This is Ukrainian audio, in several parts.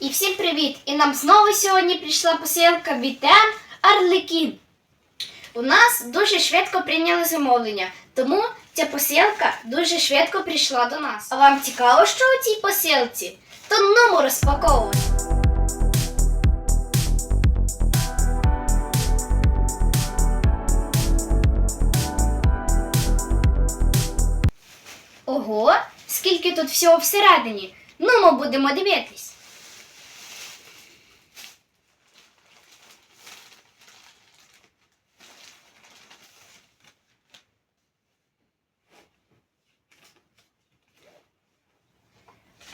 І всім привіт! І нам знову сьогодні прийшла посилка від М Арлекін. У нас дуже швидко прийняли замовлення, тому ця посилка дуже швидко прийшла до нас. А вам цікаво, що у цій посилці? То нумо розпаковувати. Ого, скільки тут всього всередині. Ну, ми будемо дивитись.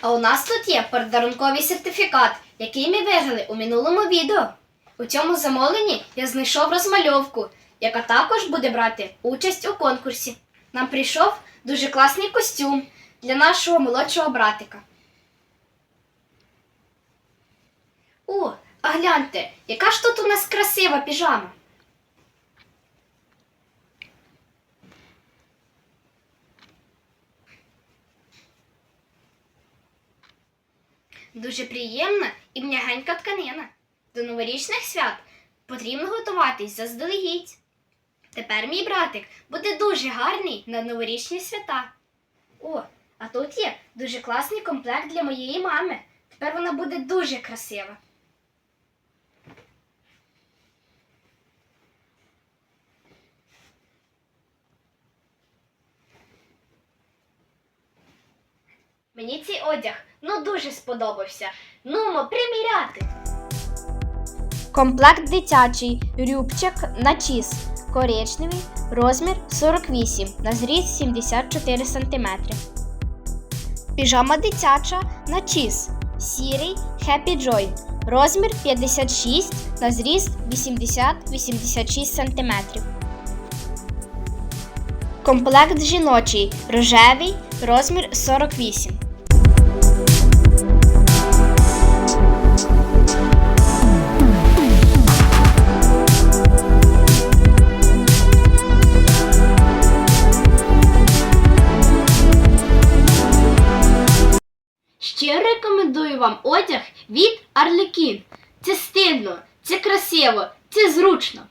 А у нас тут є подарунковий сертифікат, який ми виграли у минулому відео. У цьому замовленні я знайшов розмальовку, яка також буде брати участь у конкурсі. Нам прийшов дуже класний костюм для нашого молодшого братика. О, а гляньте, яка ж тут у нас красива піжама. Дуже приємна і м'ягенька тканина. До новорічних свят потрібно готуватись заздалегідь. Тепер мій братик буде дуже гарний на новорічні свята. О, а тут є дуже класний комплект для моєї мами. Тепер вона буде дуже красива. Мені цей одяг ну дуже сподобався. Нумо приміряти. Комплект дитячий, рюбчик на чіз, коричневий, розмір 48, на зріст 74 см. Піжама дитяча на чіз, сірий Happy Joy, розмір 56, на зріст 80-86 см. Комплект жіночий, рожевий, розмір 48. Ще рекомендую вам одяг від Арлекін. Це стильно, це красиво, це зручно.